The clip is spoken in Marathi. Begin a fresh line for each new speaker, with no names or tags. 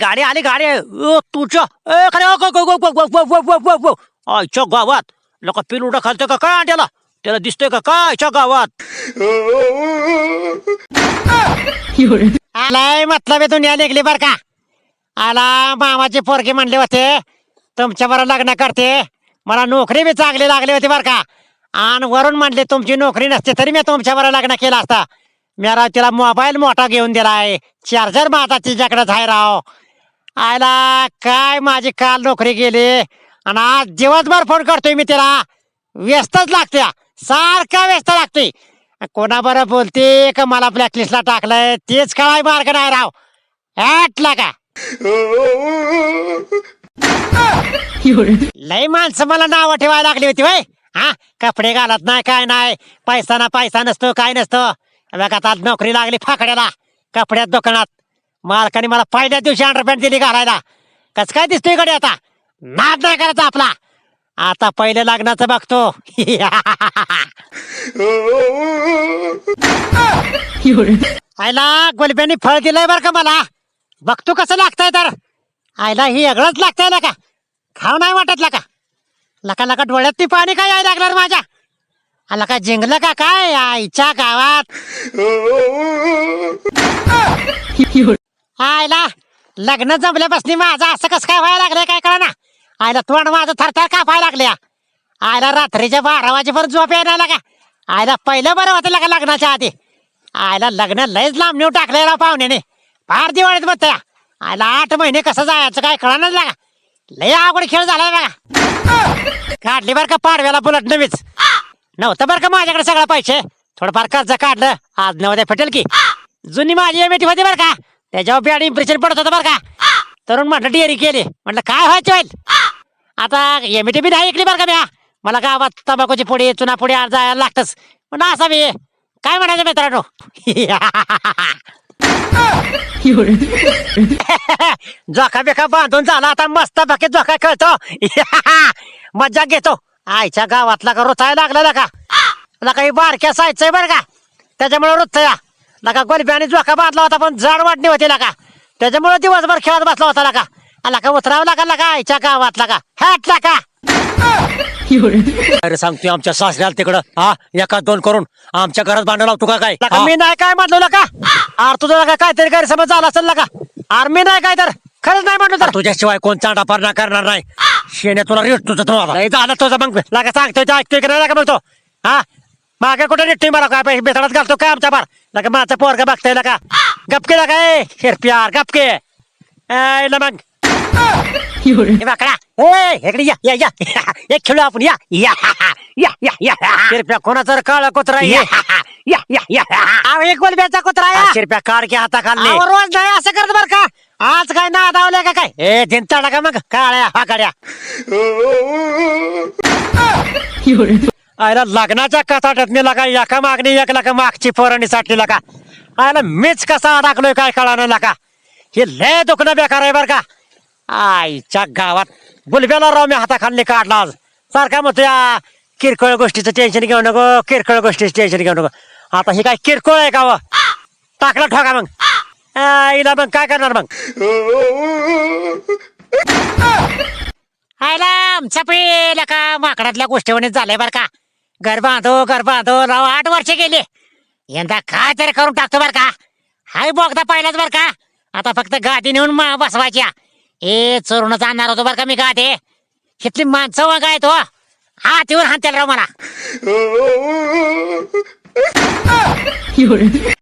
गाडी आली गाडी तुझ्या आयच्या गावात. लोक पिलुडा खालतं का? काय त्याला? त्याला दिसतोय का? काय आयच्या गावात? आलाय मतलब आहे दुनिया निघली बर का? आला मामाची पोरगी म्हणले होते. तुमच्या बरोबर लग्न करते. मला नोकरी बी चांगली लागली होती बर का? आणि वरून म्हणले तुमची नोकरी नसते तरी मी तुमच्या बरोबर लग्न केलं असतं. मी राव तिला मोबाईल मोठा घेऊन दिलाय. चार्जर माझा तिच्याकडेच आहे राव. आयला काय माझी काल नोकरी गेली? आणि आज दिवसभर फोन करतोय मी तिला. व्यस्तच लागते. सारखा व्यस्त लागते. कोणाबरोबर बोलते का मला ब्लॅकलिस्टला टाकलंय? तेच काय मार्ग नाही राव. ऍटला का लय माणसं मला नाव ठेवायला लागली होती वय हा? कपडे घालत नाही काय नाही. पैसा ना पैसा नसतो काय नसतो. आता नोकरी लागली फाकड्याला कपड्यात दुकानात. मालकाने मला पहिल्या दिवशी अंडरपॅन्ट दिली घालायला. कस काय दिसतोयकडे आता? नाद नाही करायचा आपला. आता पहिले लग्नाचं बघतो. आयला गोलब्यानी फळ दिलंय बरं का मला? बघतो कसं लागतंय तर. आयला ही वेगळंच लागतंय ना का? खाव नाही वाटत लका. लका लका डोळ्यात ती पाणी काय यायला लागलं माझ्या? आला का जिंकलं का काय? आईच्या गावात. आयला लग्न जमल्यापासून माझं असं कसं काय व्हायला लागलं काय कळा ना आयला तोंड माझं थरथर कापायला लागल्या. आयला रात्रीच्या बारा वाजेपर्यंत झोप यायला लागा आयला पहिलं बरं होतं लगा लग्नाच्या आधी. आयला लग्न लयच लांब नेऊ टाकलेला पाहुण्याने. फार दिवाळीत बघतया. आयला आठ महिने कसं जायचं काय कळणार लागा लय आवड खेळ झालाय बघा. काढली बरं का पाडव्याला बुलट नवीच. नव्हतं बरं का माझ्याकडे सगळं पैसे? थोडंफार कर्ज काढलं आज नवद्या फेटेल की. जुनी माझी एमएटी होती बरं का? त्याच्यावर बॅड इम्प्रेशन पडत होतं बरं का? तरुण म्हटलं डिअरी केली. म्हटलं काय व्हायचं होईल? आता एमएटी बी नाही ऐकली बरं का म्या? मला गावात तंबाखूची पुढे चुना पुढे आज जायला लागतंच. पण असं मी काय म्हणायचं मित्रांनो? जोखा बिखा बांधून झाला आता मस्त बाकी जोखा खेळतो. मज्जा घेतो. आईच्या गावातला का रोचायला लागला का? लका ही बारक्या सायचंय बरं का? त्याच्यामुळे रोचया लका गोलब्याने जोखा बांधला होता पण जाड वाटणी होती लका त्याच्यामुळे दिवसभर खेळत बसला होता आला का? उतरावं लागा लका आईच्या गावातला का? हॅटला का? अरे सांगतोय आमच्या सासऱ्याला तिकडं हा? एका दोन करून. आमच्या घरात भांडण लावतो का काय? मी नाही काय म्हटलं का? अरे तुझं का काहीतरी गैरसमज झाला असेल का? अरे मी नाही काय तर? खरंच नाही म्हटलं तर. तुझ्याशिवाय कोण चांडा पारणा करणार नाही. शेणे तुला रेट तुझं तुम्हाला नाही झालं तुझं मग लागा सांगतोय ते ऐकतोय की नाही का बघतो हा? मागे कुठे रेट मला? काय पैसे बेताळात घालतो काय आमच्या बार? लगा माझं पोरगा बघतोय का गपके लागा ए शेरप्यार गपके ए मग. बाकडा. ए इकडे या या या. एक खेळू आपण या. या. या या या. शिरप्या कोणाचा काळा कुत्रा या. या या एक गोलब्याचा कुत्रा या शिरप्या काढ की हाता खाल्ले रोज नाही असं करत बर का? आज काय ना दावले का काय? ए दिनताडा का मग. काळ्या हाकाड्या आयला लग्नाच्या कथाट्यात मी लगा एका मागणी एक लागा मागची पोरणी साठली लका आयला मीच कसा अडकलोय काय कळानं लका हे लय दुखणं बेकार आहे बर का. आईच्या गावात बुलब्याला राव मी हाताखाली काढला आज. सारखा म्हणतो या किरकोळ गोष्टीचं टेन्शन घेऊ नको किरकोळ गोष्टीचं टेन्शन घेऊ नको. आता हे काय किरकोळ आहे का व? टाकला ठोका मग. आईला मग काय करणार मग? आयला आमचा पेला का माकडातल्या गोष्टीवर झालंय बर का. घर बांधो घर बांधो राव आठ वर्ष गेले. यंदा काय तरी करून टाकतो बर का. हाय बोगदा पाहिलाच बर का. आता फक्त गादी नेऊन मा- बसवायच्या. ए चोरूनच आणणार होतो बर का मी गादी. इथली माणसं व आहेत तो हात येऊन हाणतील राव मला.